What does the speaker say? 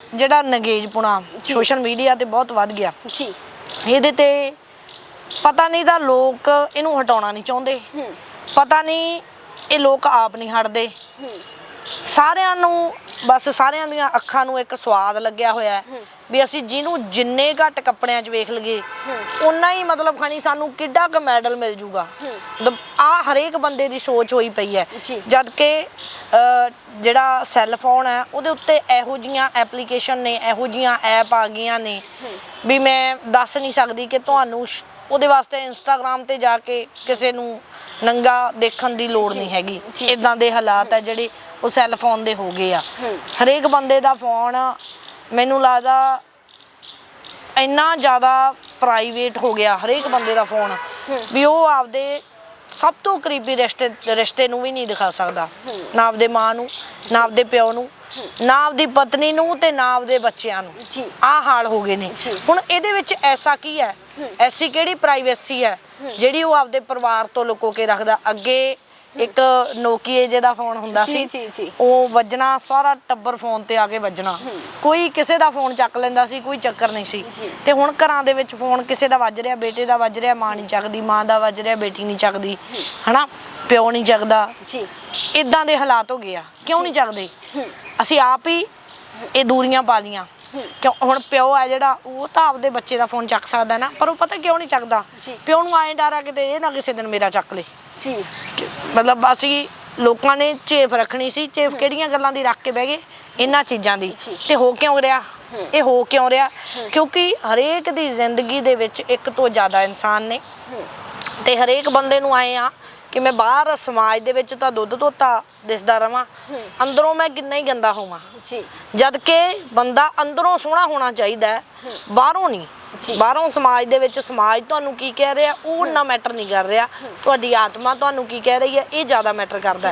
ਜਿਹੜਾ ਨਗੇਜਪੁਣਾ social media ਤੇ ਬਹੁਤ ਵੱਧ ਗਿਆ। ਜੀ। ਇਹਦੇ ਤੇ ਪਤਾ ਨਹੀਂ ਤਾਂ ਲੋਕ ਇਹਨੂੰ ਹਟਾਉਣਾ ਨਹੀਂ ਚਾਹੁੰਦੇ। ਪਤਾ ਨਹੀਂ ਇਹ ਲੋਕ ਆਪ ਨਹੀਂ ਹਟਦੇ। ਸਾਰਿਆਂ ਨੂੰ ਬਸ ਸਾਰਿਆਂ ਦੀਆਂ ਅੱਖਾਂ ਨੂੰ ਇੱਕ ਸਵਾਦ ਲੱਗਿਆ ਹੋਇਆ ਹੈ। ਵੀ ਅਸੀਂ ਜਿਹਨੂੰ ਜਿੰਨੇ ਘੱਟ ਕੱਪੜਿਆਂ 'ਚ ਵੇਖ ਲਈਏ ਉਨਾ ਹੀ ਮਤਲਬ ਖਾਣੀ ਸਾਨੂੰ ਕਿੱਡਾ ਕੁ ਮੈਡਲ ਮਿਲ ਜੂਗਾ। ਆ ਹਰੇਕ ਬੰਦੇ ਦੀ ਸੋਚ ਹੋਈ ਪਈ ਹੈ। ਜੀ। ਜਦ ਕਿ ਅ, ਜਿਹੜਾ ਸੈੱਲ ਫੋਨ ਹੈ ਉਹਦੇ ਉੱਤੇ ਇਹੋ ਜੀਆਂ ਐਪਲੀਕੇਸ਼ਨ ਨੇ ਇਹੋ ਜੀਆਂ ਐਪ ਆ ਗਈਆਂ ਨੇ। ਵੀ ਮੈਂ ਦੱਸ ਨਹੀਂ ਸਕਦੀ ਕਿ ਤੁਹਾਨੂੰ ਸ਼- ਉਹਦੇ ਵਾਸਤੇ ਇੰਸਟਾਗ੍ਰam ਤੇ ਜਾ ਕੇ ਕਿਸੇ ਨੂੰ ਨੰਗਾ ਦੇਖਣ ਦੀ ਲੋੜ ਨਹੀਂ ਹੈਗੀ। ਇਦਾਂ ਦੇ ਹਾਲਾਤ ਹੈ ਜਿਹੜੇ ਉਹ ਸੈੱਲ ਫੋਨ ਦੇ ਹੋ ਗਏ ਆ। ਹਰੇਕ ਬੰਦੇ ਦਾ ਫੋਨ ਮੈਨੂੰ ਲੱਗਦਾ ਇੰਨਾ ਜ਼ਿਆਦਾ ਪ੍ਰਾਈਵੇਟ ਹੋ ਗਿਆ ਹਰੇਕ ਬੰਦੇ ਦਾ ਫੋਨ ਵੀ ਉਹ ਆਪਦੇ ਸਭ ਤੋਂ ਕਰੀਬੀ ਰਿਸ਼ਤੇ ਰਿਸ਼ਤੇ ਨੂੰ ਵੀ ਨਹੀਂ ਦਿਖਾ ਸਕਦਾ। ਨਾ ਆਪਦੇ ਮਾਂ ਨੂੰ ਨਾ ਆਪਦੇ ਪਿਓ ਨੂੰ ਨਾ ਆਪਦੀ ਪਤਨੀ ਨੂੰ ਤੇ ਨਾ ਆਪਦੇ ਬੱਚਿਆਂ ਨੂੰ। ਜੀ। ਆਹ ਹਾਲ ਹੋ ਗਏ ਨੇ। ਜੀ। ਹੁਣ ਇਹਦੇ ਵਿੱਚ ਐਸਾ ਕੀ ਹੈ? ਐਸੀ ਕਿਹੜੀ ਪ੍ਰਾਈਵੇਸੀ ਹੈ। ਜਿਹੜੀ ਉਹ ਆਪਦੇ ਪਰਿਵਾਰ ਤੋਂ ਲੁਕੋ ਕੇ ਰੱਖਦਾ? ਅੱਗੇ ਇੱਕ ਨੋਕੀਏ ਜਿਹਦਾ ਫੋਨ ਹੁੰਦਾ ਜੀ, ਸੀ। ਜੀ, ਜੀ। ਉਹ ਵੱਜਣਾ ਸਾਰਾ ਟੱਬਰ ਫੋਨ ਤੇ ਆ ਕੇ ਵੱਜਣਾ। ਕੋਈ ਕਿਸੇ ਦਾ ਫੋਨ ਚੱਕ ਲੈਂਦਾ ਸੀ ਕੋਈ ਚੱਕਰ ਨਹੀਂ ਸੀ। ਜੀ। ਤੇ ਹੁਣ ਘਰਾਂ ਦੇ ਵਿੱਚ ਫੋਨ ਕਿਸੇ ਦਾ ਵੱਜ ਰਿਹਾ ਬੇਟੇ ਦਾ ਵੱਜ ਰਿਹਾ ਮਾਂ ਨਹੀਂ ਚੱਕਦੀ ਮਾਂ ਦਾ ਵੱਜ ਰਿਹਾ ਬੇਟੀ ਨਹੀਂ ਚੱਕਦੀ। ਹਨਾ? ਪਿਓ ਨਹੀਂ ਚੱਕਦਾ। ਜੀ। ਇਦਾਂ ਦੇ ਹਾਲਾਤ ਹੋ ਗਏ ਆ। ਕਿਉਂ ਨਹੀਂ ਚੱਕਦੇ? ਅਸੀਂ ਆਪ ਹੀ ਇਹ ਦੂਰੀਆਂ ਪਾ ਲੀਆਂ। ਕਿਉਂ? ਹੁਣ ਪਿਓ ਆ ਜਿਹੜਾ ਉਹ ਤਾਂ ਆਪਦੇ ਬੱਚੇ ਦਾ ਫੋਨ ਚੱਕ ਸਕਦਾ ਨਾ ਪਰ ਉਹ ਪਤਾ ਕਿਉਂ ਨਹੀਂ ਚੱਕਦਾ? ਜੀ। ਪਿਓ ਨੂੰ ਐਂ ਡਰ ਆ ਕਿਤੇ ਇਹ ਨਾ ਕਿਸੇ ਦਿਨ ਮੇਰਾ ਚੱਕ ਲੇ। ਜੀ। ਮਤਲਬ ਅਸੀਂ ਲੋਕਾਂ ਨੇ ਝੇਫ ਰੱਖਣੀ ਸੀ ਝੇਫ ਕਿਹੜੀਆਂ ਗੱਲਾਂ ਦੀ ਰੱਖ ਕੇ ਬਹਿ ਗਏ? ਇਹਨਾਂ ਚੀਜ਼ਾਂ ਦੀ। ਤੇ ਹੋ ਕਿਉਂ ਰਿਹਾ? ਇਹ ਹੋ ਕਿਉਂ ਰਿਹਾ? ਕਿਉਂਕਿ ਹਰੇਕ ਦੀ ਜ਼ਿੰਦਗੀ ਦੇ ਵਿੱਚ ਇੱਕ ਤੋਂ ਜ਼ਿਆਦਾ ਇਨਸਾਨ ਨੇ। ਤੇ ਹਰੇਕ ਬੰਦੇ ਨੂੰ ਆਏ ਆ ਕਿ ਮੈਂ ਬਾਹਰ ਸਮਾਜ ਦੇ ਵਿੱਚ ਤਾਂ ਦੁੱਧ ਧੋਤਾ ਦਿਸਦਾ ਰਵਾਂ। ਅੰਦਰੋਂ ਮੈਂ ਕਿੰਨਾ ਹੀ ਗੰਦਾ ਹੋਵਾਂ। ਜੀ। ਜਦ ਕਿ ਬੰਦਾ ਅੰਦਰੋਂ ਸੋਹਣਾ ਹੋਣਾ ਚਾਹੀਦਾ ਹੈ। ਬਾਹਰੋਂ ਨਹੀਂ। ਬਾਹਰੋਂ ਸਮਾਜ ਦੇ ਵਿੱਚ ਸਮਾਜ ਤੁਹਾਨੂੰ ਕੀ ਕਹਿ ਰਿਹਾ, ਉਹ ਨਾ ਮੈਟਰ ਨਹੀਂ ਕਰ ਰਿਹਾ। ਤੁਹਾਡੀ ਆਤਮਾ ਤੁਹਾਨੂੰ ਕੀ ਕਹਿ ਰਹੀ ਹੈ, ਇਹ ਜ਼ਿਆਦਾ ਮੈਟਰ ਕਰਦਾ